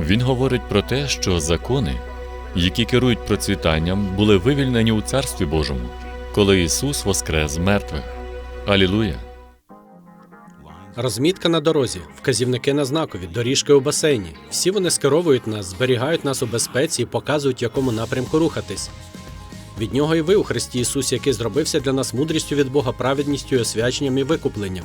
Він говорить про те, що закони, які керують процвітанням, були вивільнені у Царстві Божому, коли Ісус воскрес мертвих. Алілуя! Розмітка на дорозі, вказівники на знакові, доріжки у басейні. Всі вони скеровують нас, зберігають нас у безпеці і показують, в якому напрямку рухатись. Від нього і ви у Христі Ісусі, який зробився для нас мудрістю від Бога, праведністю, освяченням і викупленням.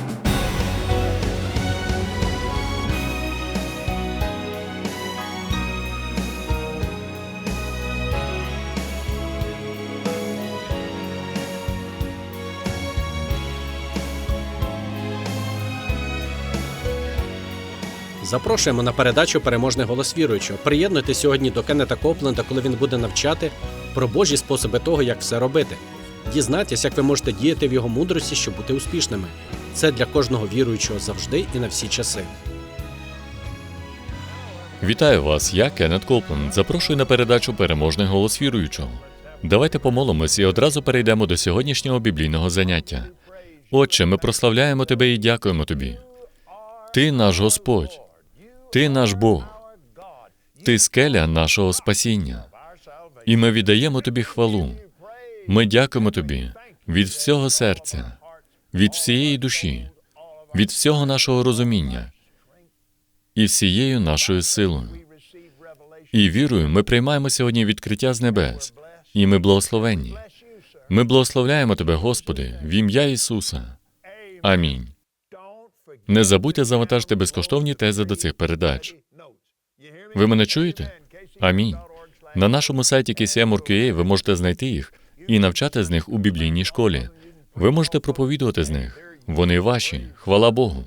Запрошуємо на передачу Переможний голос віруючого. Приєднуйтесь сьогодні до Кеннета Копленда, коли він буде навчати про Божі способи того, як все робити. Дізнайтесь, як ви можете діяти в його мудрості, щоб бути успішними. Це для кожного віруючого завжди і на всі часи. Вітаю вас, я Кеннет Копленд. Запрошую на передачу Переможний голос віруючого. Давайте помолимось і одразу перейдемо до сьогоднішнього біблійного заняття. Отче, ми прославляємо Тебе і дякуємо Тобі. Ти наш Господь, Ти наш Бог, Ти скеля нашого спасіння. І ми віддаємо Тобі хвалу. Ми дякуємо Тобі від всього серця, від всієї душі, від всього нашого розуміння і всією нашою силою. І вірою ми приймаємо сьогодні відкриття з небес, і ми благословенні. Ми благословляємо Тебе, Господи, в ім'я Ісуса. Амінь. Не забудьте завантажити безкоштовні тези до цих передач. Ви мене чуєте? Амінь. На нашому сайті KCM.org.ua ви можете знайти їх і навчати з них у біблійній школі. Ви можете проповідувати з них. Вони ваші, хвала Богу.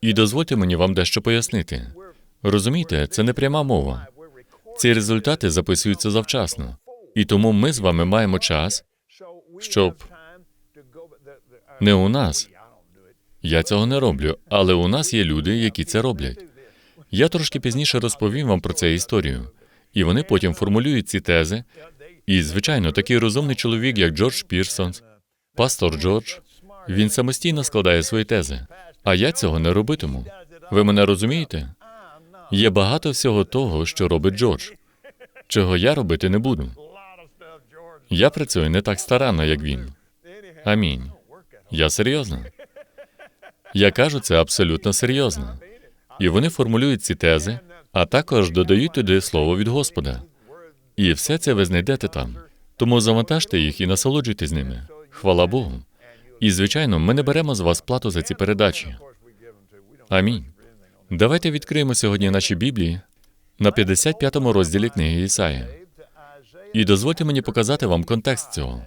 І дозвольте мені вам дещо пояснити. Розумієте, це не пряма мова. Ці результати записуються завчасно. І тому ми з вами маємо час, щоб не у нас. Я цього не роблю, але у нас є люди, які це роблять. Я трошки пізніше розповім вам про це історію, і вони потім формулюють ці тези. І, звичайно, такий розумний чоловік, як Джордж Пірсонс, пастор Джордж, він самостійно складає свої тези. А я цього не робитиму. Ви мене розумієте? Є багато всього того, що робить Джордж, чого я робити не буду. Я працюю не так старанно, як він. Амінь. Я серйозно. Я кажу це абсолютно серйозно. І вони формулюють ці тези, а також додають туди слово від Господа. І все це ви знайдете там. Тому завантажте їх і насолоджуйтесь ними. Хвала Богу. І, звичайно, ми не беремо з вас плату за ці передачі. Амінь. Давайте відкриємо сьогодні наші Біблії на 55-му розділі книги Ісаї. І дозвольте мені показати вам контекст цього.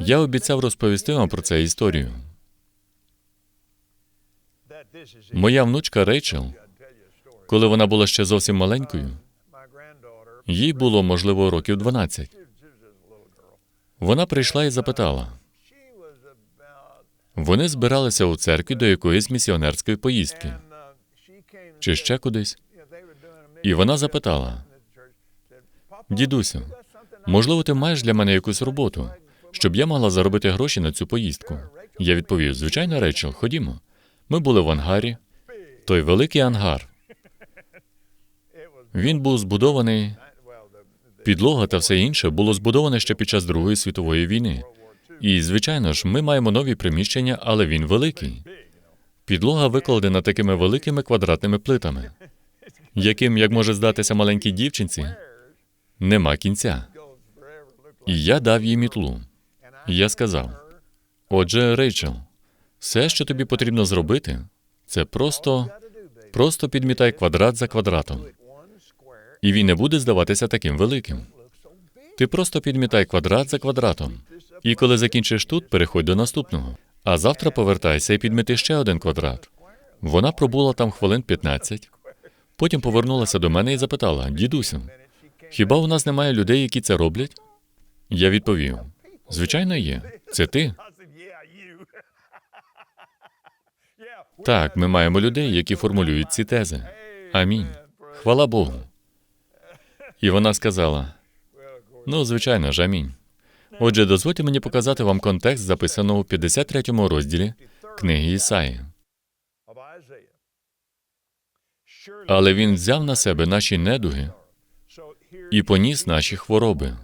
Я обіцяв розповісти вам про це історію. Моя внучка Рейчел, коли вона була ще зовсім маленькою, їй було, можливо, років 12. Вона прийшла і запитала. Вони збиралися у церкві до якоїсь місіонерської поїздки чи ще кудись. І вона запитала: Дідусю, можливо, ти маєш для мене якусь роботу, щоб я могла заробити гроші на цю поїздку? Я відповів: звичайно, Рейчел, ходімо. Ми були в ангарі, той великий ангар. Він був збудований, підлога та все інше було збудоване ще під час Другої світової війни. І, звичайно ж, ми маємо нові приміщення, але він великий. Підлога викладена такими великими квадратними плитами, яким, як може здатися маленькій дівчинці, нема кінця. І я дав їй мітлу. Я сказав: Отже, Рейчел, Все, що тобі потрібно зробити, це просто, просто підмітай квадрат за квадратом. І він не буде здаватися таким великим. Ти просто підмітай квадрат за квадратом. І коли закінчиш тут, переходь до наступного. А завтра повертайся і підміти ще один квадрат. Вона пробула там хвилин 15, потім повернулася до мене і запитала: дідусю, хіба у нас немає людей, які це роблять? Я відповів: звичайно, є. Це ти. Так, ми маємо людей, які формулюють ці тези. Амінь. Хвала Богу. І вона сказала: ну, звичайно ж, амінь. Отже, дозвольте мені показати вам контекст, записаного у 53-му розділі книги Ісаї. Але він взяв на себе наші недуги і поніс наші хвороби.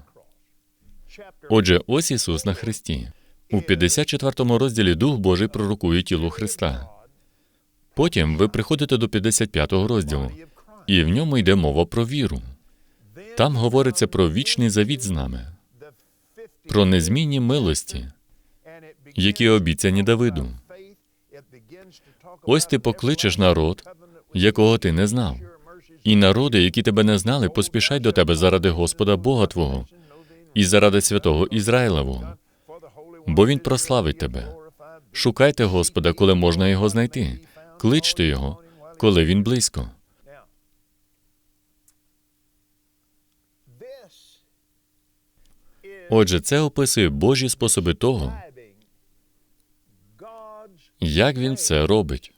Отже, ось Ісус на Христі. У 54 му розділі Дух Божий пророкує тіло Христа. Потім ви приходите до 55 го розділу, і в ньому йде мова про віру. Там говориться про вічний завіт з нами, про незмінні милості, які обіцяні Давиду. Ось ти покличеш народ, якого ти не знав. І народи, які тебе не знали, поспішать до тебе заради Господа Бога Твого і заради святого Ізраїлевого, бо Він прославить тебе. Шукайте Господа, коли можна його знайти. Кличте його, коли він близько. Отже, це описує Божі способи того, як він це робить,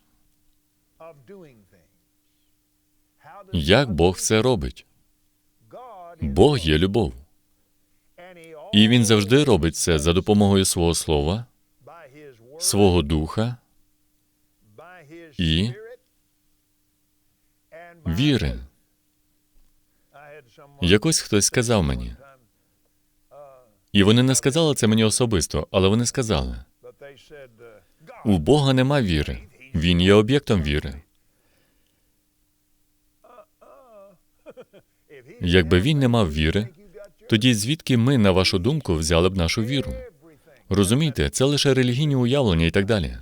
як Бог все робить. Бог є любов, і він завжди робить це за допомогою свого слова, свого духа і віри. Якось хтось сказав мені, і вони не сказали це мені особисто, але вони сказали: у Бога нема віри, він є об'єктом віри. Якби він не мав віри, тоді звідки ми, на вашу думку, взяли б нашу віру? Розумієте, це лише релігійні уявлення і так далі.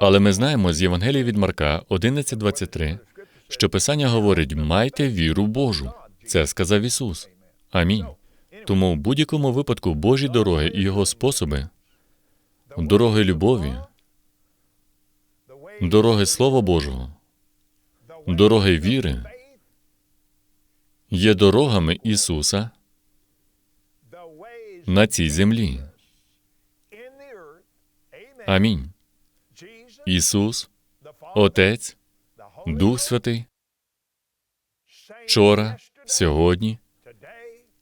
Але ми знаємо з Євангелії від Марка 11.23, що Писання говорить: майте віру Божу. Це сказав Ісус. Амінь. Тому в будь-якому випадку Божі дороги і Його способи, дороги любові, дороги Слова Божого, дороги віри є дорогами Ісуса на цій землі. Амінь. Ісус, Отець, Дух Святий, вчора, сьогодні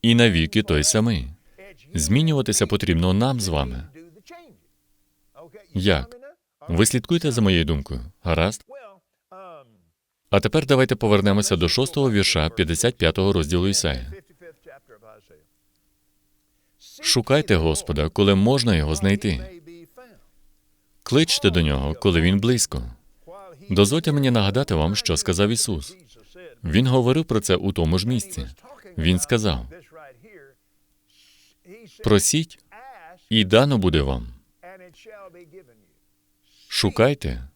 і навіки той самий. Змінюватися потрібно нам з вами. Як? Ви слідкуєте за моєю думкою? Гаразд? А тепер давайте повернемося до шостого вірша 55-го розділу Ісаї. Шукайте Господа, коли можна його знайти. Кличте до нього, коли він близько. Дозвольте мені нагадати вам, що сказав Ісус. Він говорив про це у тому ж місці. Він сказав: просіть, і дано буде вам. Шукайте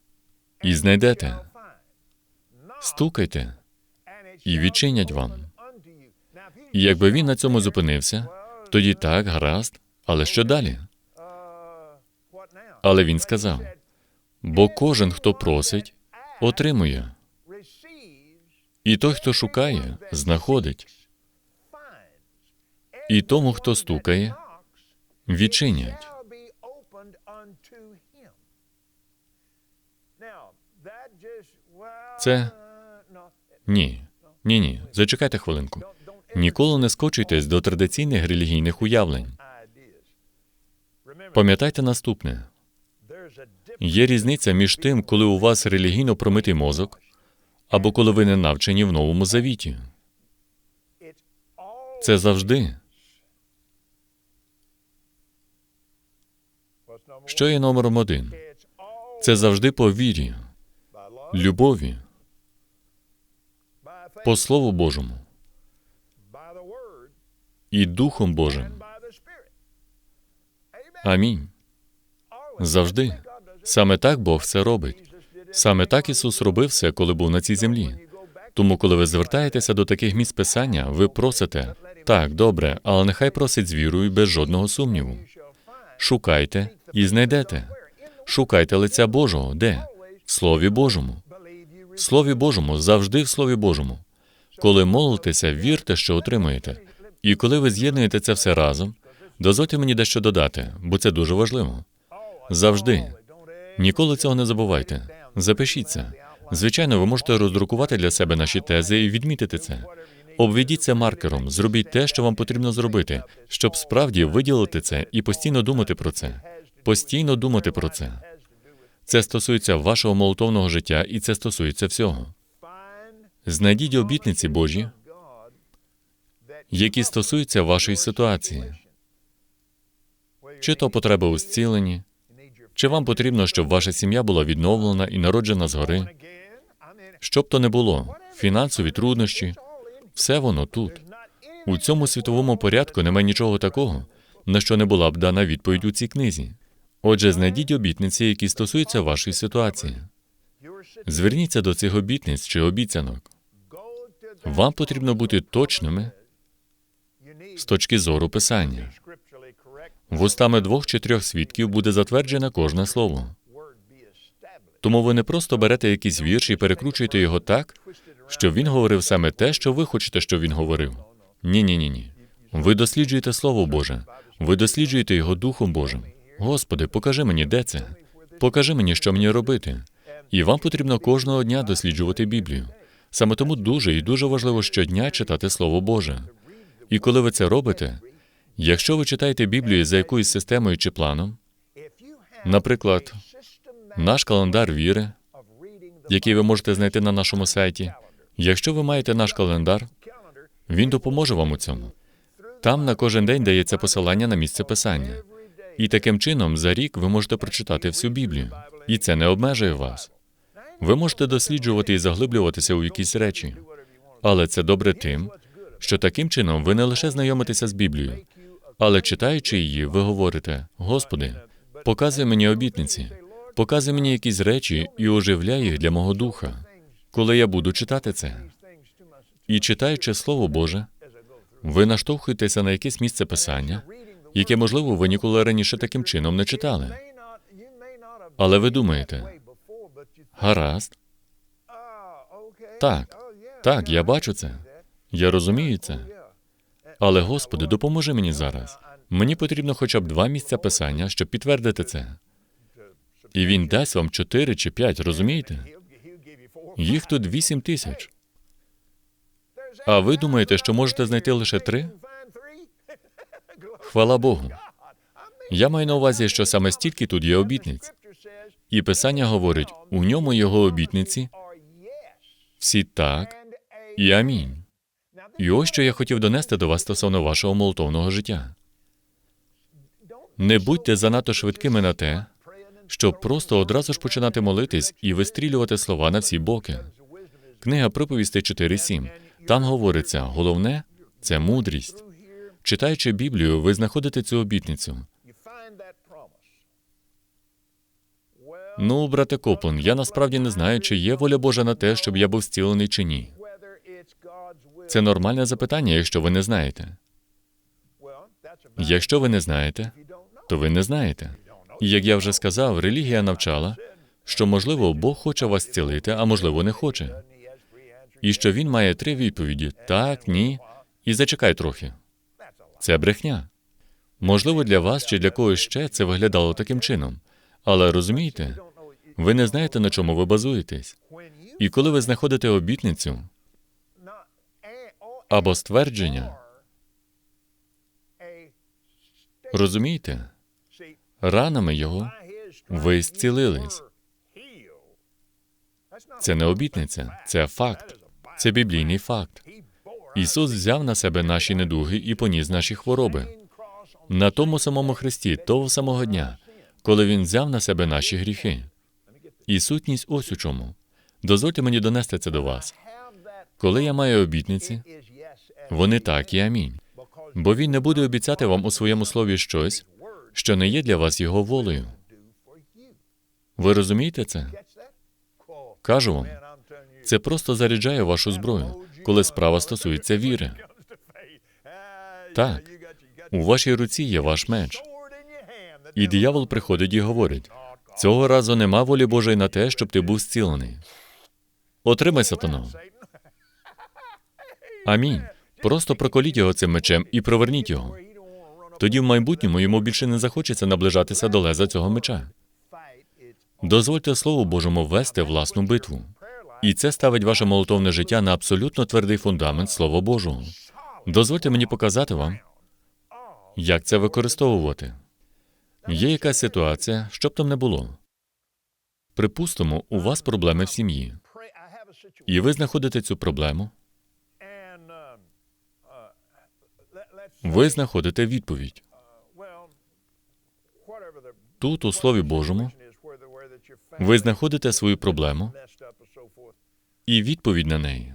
і знайдете. Стукайте, і відчинять вам. І якби він на цьому зупинився, тоді так, гаразд, але що далі? Але він сказав: бо кожен, хто просить, отримує, і той, хто шукає, знаходить, і тому, хто стукає, відчинять. Це ні, ні, ні. Зачекайте хвилинку. Ніколи не скочуйтесь до традиційних релігійних уявлень. Пам'ятайте наступне: є різниця між тим, коли у вас релігійно промитий мозок, або коли ви не навчені в новому завіті. Це завжди. Що є номером один? Це завжди по вірі, любові, по Слову Божому і Духом Божим. Амінь. Завжди. Саме так Бог все робить. Саме так Ісус робив все, коли був на цій землі. Тому, коли ви звертаєтеся до таких місць Писання, ви просите так, добре, але нехай просить з вірою без жодного сумніву. Шукайте і знайдете. Шукайте лиця Божого. Де? В Слові Божому. В Слові Божому, завжди в Слові Божому. Коли молитеся, вірте, що отримуєте. І коли ви з'єднуєте це все разом, дозвольте мені дещо додати, бо це дуже важливо. Завжди. Ніколи цього не забувайте. Запишіться. Звичайно, ви можете роздрукувати для себе наші тези і відмітити це. Обведіть це маркером, зробіть те, що вам потрібно зробити, щоб справді виділити це і постійно думати про це. Постійно думати про це. Це стосується вашого молитовного життя, і це стосується всього. Знайдіть обітниці Божі, які стосуються вашої ситуації, чи то потреба у зціленні, чи вам потрібно, щоб ваша сім'я була відновлена і народжена згори, щоб то не було, фінансові труднощі, все воно тут. У цьому світовому порядку немає нічого такого, на що не була б дана відповідь у цій книзі. Отже, знайдіть обітниці, які стосуються вашої ситуації. Зверніться до цих обітниць чи обіцянок. Вам потрібно бути точними з точки зору писання. Вустами двох чи трьох свідків буде затверджене кожне слово. Тому ви не просто берете якийсь вірш і перекручуєте його так, щоб він говорив саме те, що ви хочете, щоб він говорив. Ні, ні, ні, ні. Ви досліджуєте Слово Боже, ви досліджуєте його Духом Божим. Господи, покажи мені, де це. Покажи мені, що мені робити. І вам потрібно кожного дня досліджувати Біблію. Саме тому дуже і дуже важливо щодня читати Слово Боже. І коли ви це робите, якщо ви читаєте Біблію за якоюсь системою чи планом, наприклад, наш календар віри, який ви можете знайти на нашому сайті, якщо ви маєте наш календар, він допоможе вам у цьому. Там на кожен день дається посилання на місце писання. І таким чином за рік ви можете прочитати всю Біблію. І це не обмежує вас. Ви можете досліджувати і заглиблюватися у якісь речі. Але це добре тим, що таким чином ви не лише знайомитеся з Біблією, але читаючи її, ви говорите: Господи, показуй мені обітниці, показуй мені якісь речі і оживляй їх для мого духа, коли я буду читати це. І читаючи Слово Боже, ви наштовхуєтеся на якесь місце писання, яке, можливо, ви ніколи раніше таким чином не читали. Але ви думаєте, гаразд, так, так, я бачу це. Я розумію це. Але, Господи, допоможи мені зараз. Мені потрібно хоча б два місця писання, щоб підтвердити це. І він дасть вам чотири чи п'ять, розумієте? Їх тут вісім тисяч. А ви думаєте, що можете знайти лише три? Хвала Богу. Я маю на увазі, що саме стільки тут є обітниць. І писання говорить, у ньому його обітниці всі так і амінь. І ось що я хотів донести до вас стосовно вашого молитовного життя. Не будьте занадто швидкими на те, щоб просто одразу ж починати молитись і вистрілювати слова на всі боки. Книга приповістей 4.7. Там говориться, головне це мудрість. Читаючи Біблію, ви знаходите цю обітницю. Ну, брате Коплен, я насправді не знаю, чи є воля Божа на те, щоб я був зцілений чи ні. Це нормальне запитання, якщо ви не знаєте. Якщо ви не знаєте, то ви не знаєте. І як я вже сказав, релігія навчала, що можливо Бог хоче вас зцілити, а можливо не хоче. І що він має три відповіді: так, ні, і зачекай трохи. Це брехня. Можливо, для вас чи для когось ще це виглядало таким чином. Але розумієте, ви не знаєте, на чому ви базуєтесь. І коли ви знаходите обітницю або ствердження, розумієте, ранами його ви зцілились. Це не обітниця, це факт, це біблійний факт. Ісус взяв на себе наші недуги і поніс наші хвороби. На тому самому Христі, того самого дня, коли Він взяв на себе наші гріхи. І сутність ось у чому. Дозвольте мені донести це до вас. Коли я маю обітниці, вони так і амінь. Бо він не буде обіцяти вам у своєму слові щось, що не є для вас його волею. Ви розумієте це? Кажу вам, це просто заряджає вашу зброю, коли справа стосується віри. Так, у вашій руці є ваш меч. І диявол приходить і говорить: цього разу нема волі Божої на те, щоб ти був зцілений. Отримай сатану. Амінь. Просто проколіть його цим мечем і проверніть його. Тоді в майбутньому йому більше не захочеться наближатися до леза цього меча. Дозвольте Слову Божому ввести власну битву. І це ставить ваше молотовне життя на абсолютно твердий фундамент Слова Божого. Дозвольте мені показати вам, як це використовувати. Є якась ситуація, що б там не було. Припустимо, у вас проблеми в сім'ї, і ви знаходите цю проблему, ви знаходите відповідь. Тут, у Слові Божому, ви знаходите свою проблему і відповідь на неї.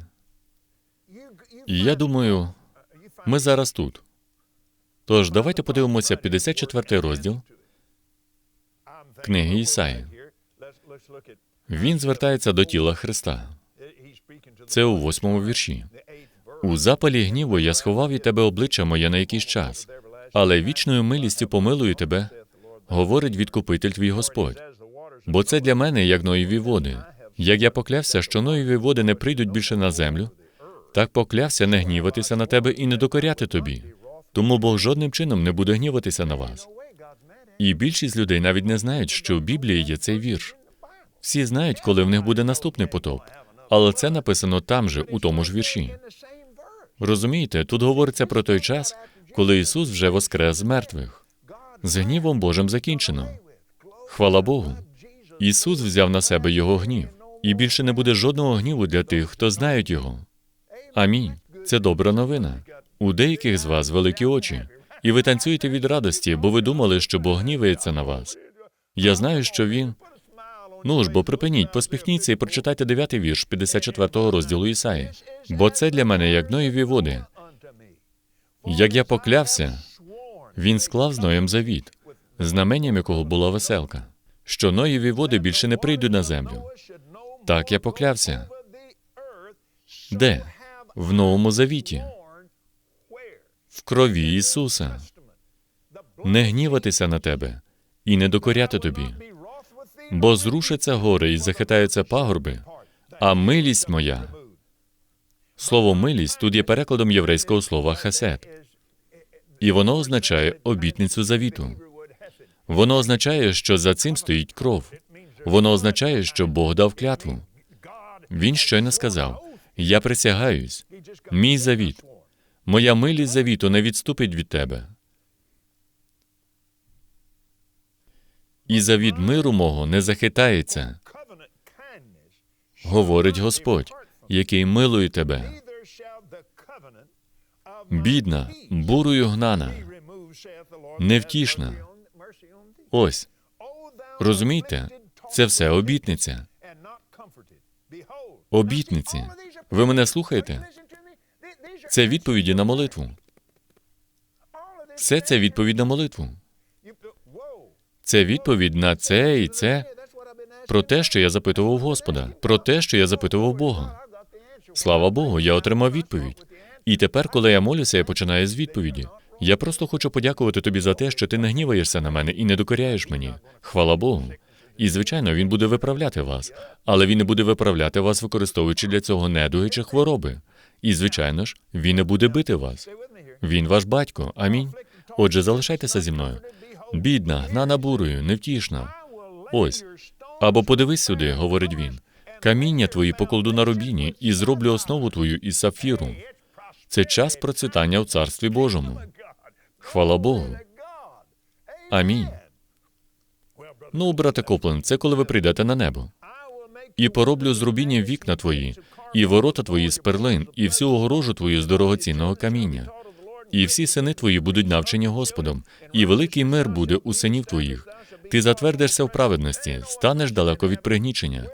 І я думаю, ми зараз тут. Тож давайте подивимося 54 розділ книги Ісаї. Він звертається до тіла Христа. Це у восьмому вірші. У запалі гніву я сховав від тебе обличчя моє на якийсь час, але вічною милістю помилую тебе, говорить відкупитель твій Господь. Бо це для мене як Ноєві води. Як я поклявся, що Ноєві води не прийдуть більше на землю, так поклявся не гніватися на тебе і не докоряти тобі. Тому Бог жодним чином не буде гніватися на вас. І більшість людей навіть не знають, що в Біблії є цей вірш. Всі знають, коли в них буде наступний потоп, але це написано там же, у тому ж вірші. Розумієте, тут говориться про той час, коли Ісус вже воскрес з мертвих. З гнівом Божим закінчено. Хвала Богу. Ісус взяв на себе його гнів, і більше не буде жодного гніву для тих, хто знають його. Амінь. Це добра новина. У деяких з вас великі очі, і ви танцюєте від радості, бо ви думали, що Бог гнівається на вас. Я знаю, що він. Ну ж, бо припиніть, поспіхніться і прочитайте дев'ятий вірш 54-го розділу Ісаї. Бо це для мене як Ноєві води. Як я поклявся, він склав з Ноєм завіт, знаменням якого була веселка, що Ноєві води більше не прийдуть на землю. Так я поклявся. Де? В Новому Завіті, в крові Ісуса. Не гніватися на тебе і не докоряти тобі, бо зрушаться гори і захитаються пагорби, а милість моя. Слово милість тут є перекладом єврейського слова хесед, і воно означає обітницю завіту. Воно означає, що за цим стоїть кров. Воно означає, що Бог дав клятву. Він щойно сказав: Я присягаюсь, мій завіт, моя милість завіту не відступить від тебе. І завіт миру мого не захитається, говорить Господь, який милує тебе. Бідна, бурою гнана, невтішна. Ось, розумієте, це все обітниця. Обітниці. Ви мене слухаєте? Це відповіді на молитву. Все це відповідь на молитву. Це відповідь на це і це про те, що я запитував Господа, про те, що я запитував Бога. Слава Богу, я отримав відповідь. І тепер, коли я молюся, я починаю з відповіді. Я просто хочу подякувати тобі за те, що ти не гніваєшся на мене і не докоряєш мені. Хвала Богу. І, звичайно, він буде виправляти вас, але він не буде виправляти вас, використовуючи для цього недуги чи хвороби. І, звичайно ж, він не буде бити вас. Він ваш батько. Амінь. Отже, залишайтеся зі мною. Бідна, гнана бурою, невтішна. Ось. Або подивись сюди, говорить він. Каміння твої покладу на рубіні і зроблю основу твою із сапфіру. Це час процвітання в Царстві Божому. Хвала Богу. Амінь. Ну, брате Коплен, це коли ви прийдете на небо. І пороблю з рубінів вікна твої, і ворота твої з перлин, і всю огорожу твою з дорогоцінного каміння. І всі сини твої будуть навчені Господом, і великий мир буде у синів твоїх. Ти затвердишся в праведності, станеш далеко від пригнічення.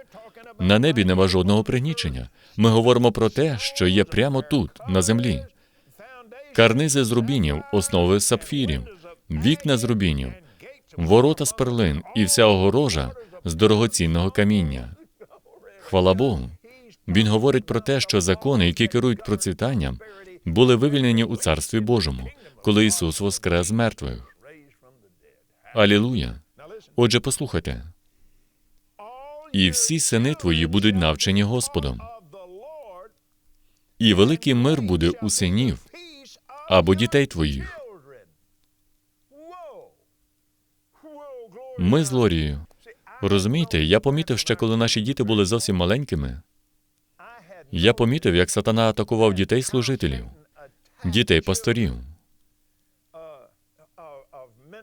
На небі нема жодного пригнічення. Ми говоримо про те, що є прямо тут, на землі. Карнизи з рубінів, основи сапфірів, вікна з рубінів, ворота з перлин і вся огорожа з дорогоцінного каміння. Хвала Богу. Він говорить про те, що закони, які керують процвітанням, були вивільнені у Царстві Божому, коли Ісус воскрес мертвих. Алілуя. Отже, послухайте. І всі сини твої будуть навчені Господом, і великий мир буде у синів або дітей твоїх. Ми з Лорією. Розумієте, я помітив ще, коли наші діти були зовсім маленькими. Я помітив, як сатана атакував дітей служителів, дітей пасторів,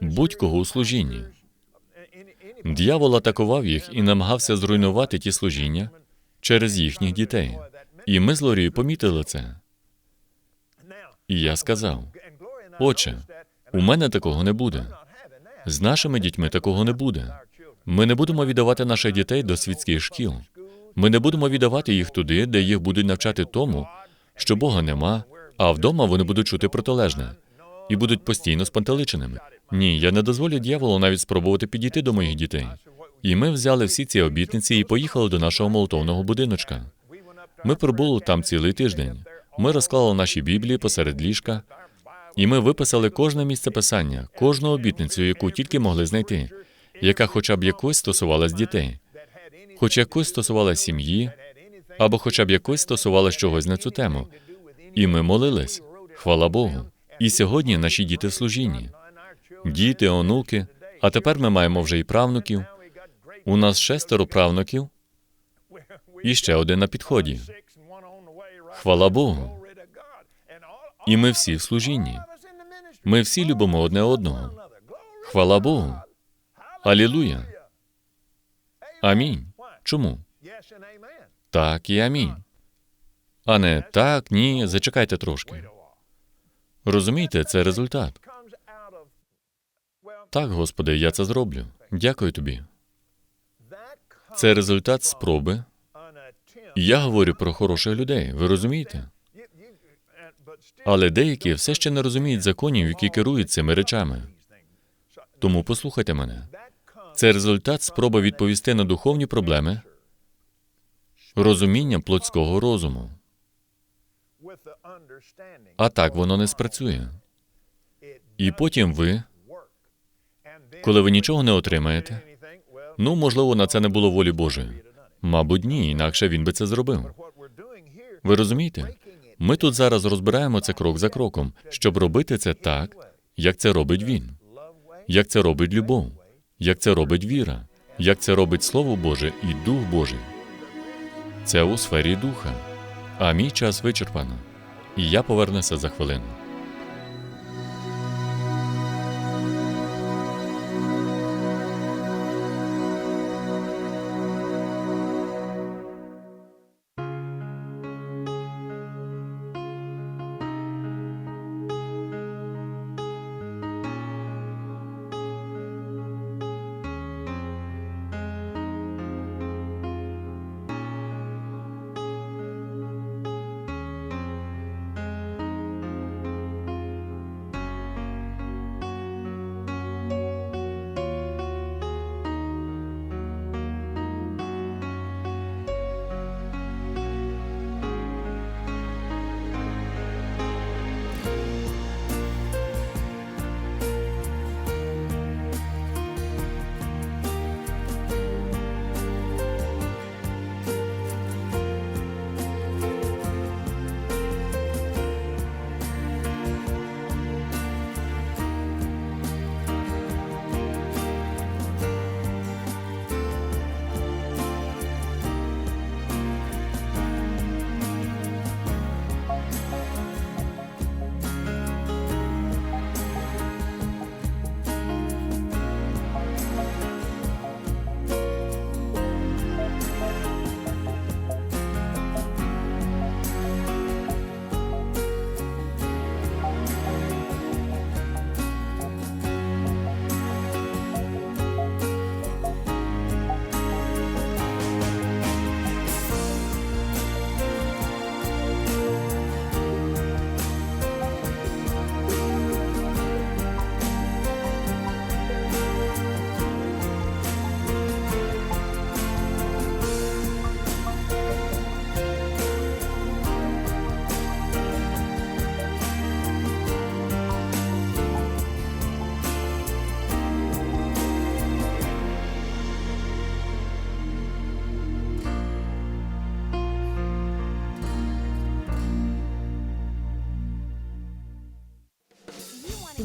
будь-кого у служінні. Д'явол атакував їх і намагався зруйнувати ті служіння через їхніх дітей. І ми з Лорією помітили це. І я сказав: Отче, у мене такого не буде. З нашими дітьми такого не буде. Ми не будемо віддавати наших дітей до світських шкіл. Ми не будемо віддавати їх туди, де їх будуть навчати тому, що Бога нема, а вдома вони будуть чути протилежне і будуть постійно спантеличеними. Ні, я не дозволю дьяволу навіть спробувати підійти до моїх дітей. І ми взяли всі ці обітниці і поїхали до нашого молотовного будиночка. Ми пробули там цілий тиждень. Ми розклали наші біблії посеред ліжка, і ми виписали кожне місце писання, кожну обітницю, яку тільки могли знайти, яка хоча б якось стосувалась дітей, хоч якось стосувалась сім'ї, або хоча б якось стосувалась чогось на цю тему. І ми молились. Хвала Богу. І сьогодні наші діти в служінні. Діти, онуки, а тепер ми маємо вже і правнуків. У нас шестеро правнуків і ще один на підході. Хвала Богу. І ми всі в служінні. Ми всі любимо одне одного. Хвала Богу. Алілуя. Амінь. Чому? Так і амінь. А не так, ні, зачекайте трошки. Розумієте, це результат. Так, Господи, я це зроблю. Дякую тобі. Це результат спроби. Я говорю про хороших людей. Ви розумієте? Але деякі все ще не розуміють законів, які керують цими речами. Тому послухайте мене. Це результат спроби відповісти на духовні проблеми розумінням плотського розуму. А так воно не спрацює. І потім ви, коли ви нічого не отримаєте, ну, можливо, на це не було волі Божої. Мабуть, ні, інакше він би це зробив. Ви розумієте? Ми тут зараз розбираємо це крок за кроком, щоб робити це так, як це робить він, як це робить любов, як це робить віра, як це робить Слово Боже і Дух Божий. Це у сфері духа. А мій час вичерпано. І я повернуся за хвилину.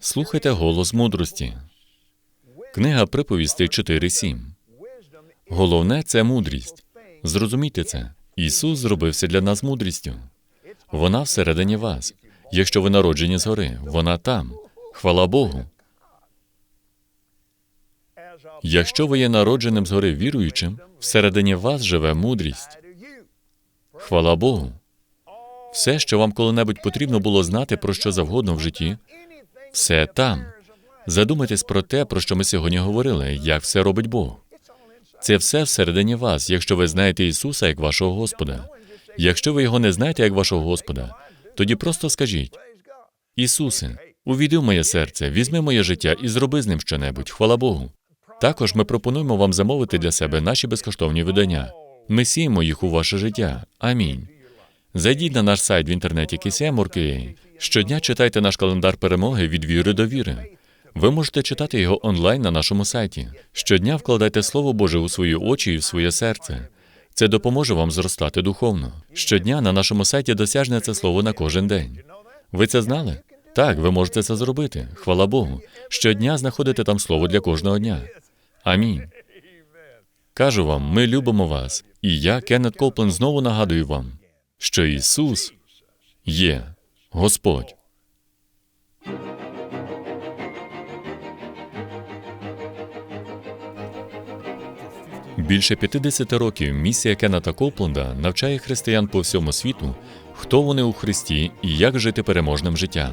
Слухайте голос мудрості. Книга приповістей 4.7. Головне це мудрість. Зрозумійте це. Ісус зробився для нас мудрістю. Вона всередині вас. Якщо ви народжені згори, вона там. Хвала Богу. Якщо ви є народженим згори віруючим, всередині вас живе мудрість. Хвала Богу. Все, що вам коли-небудь потрібно було знати про що завгодно в житті, все там. Задумайтесь про те, про що ми сьогодні говорили, як все робить Бог. Це все всередині вас, якщо ви знаєте Ісуса як вашого Господа. Якщо ви його не знаєте як вашого Господа, тоді просто скажіть: Ісусе, увійди в моє серце, візьми моє життя і зроби з ним щонебудь. Хвала Богу. Також ми пропонуємо вам замовити для себе наші безкоштовні видання. Ми сіємо їх у ваше життя. Амінь. Зайдіть на наш сайт в інтернеті KCM.org.ua. Щодня читайте наш календар перемоги від віри до віри. Ви можете читати його онлайн на нашому сайті. Щодня вкладайте Слово Боже у свої очі і в своє серце. Це допоможе вам зростати духовно. Щодня на нашому сайті досяжне це слово на кожен день. Ви це знали? Так, ви можете це зробити. Хвала Богу. Щодня знаходите там слово для кожного дня. Амінь. Кажу вам, ми любимо вас. І я, Кеннет Коплен, знову нагадую вам, що Ісус є Господь. Більше 50 років місія Кеннета Копленда навчає християн по всьому світу, хто вони у Христі і як жити переможним життям.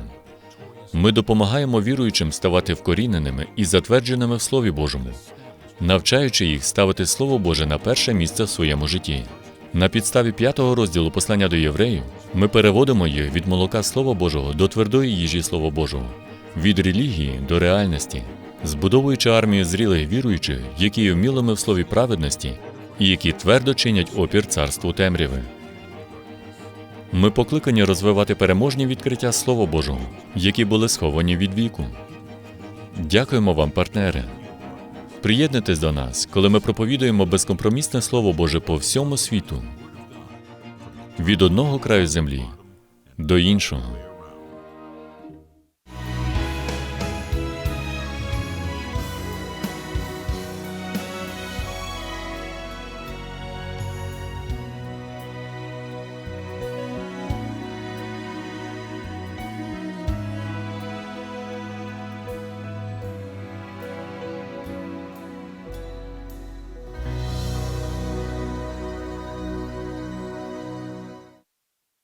Ми допомагаємо віруючим ставати вкоріненими і затвердженими в Слові Божому, навчаючи їх ставити Слово Боже на перше місце в своєму житті. На підставі п'ятого розділу послання до євреїв ми переводимо їх від молока Слова Божого до твердої їжі Слова Божого, від релігії до реальності, збудовуючи армію зрілих віруючих, які є вмілими в слові праведності і які твердо чинять опір царству темряви. Ми покликані розвивати переможні відкриття Слова Божого, які були сховані від віку. Дякуємо вам, партнери. Приєднуйтесь до нас, коли ми проповідуємо безкомпромісне Слово Боже по всьому світу. Від одного краю землі до іншого.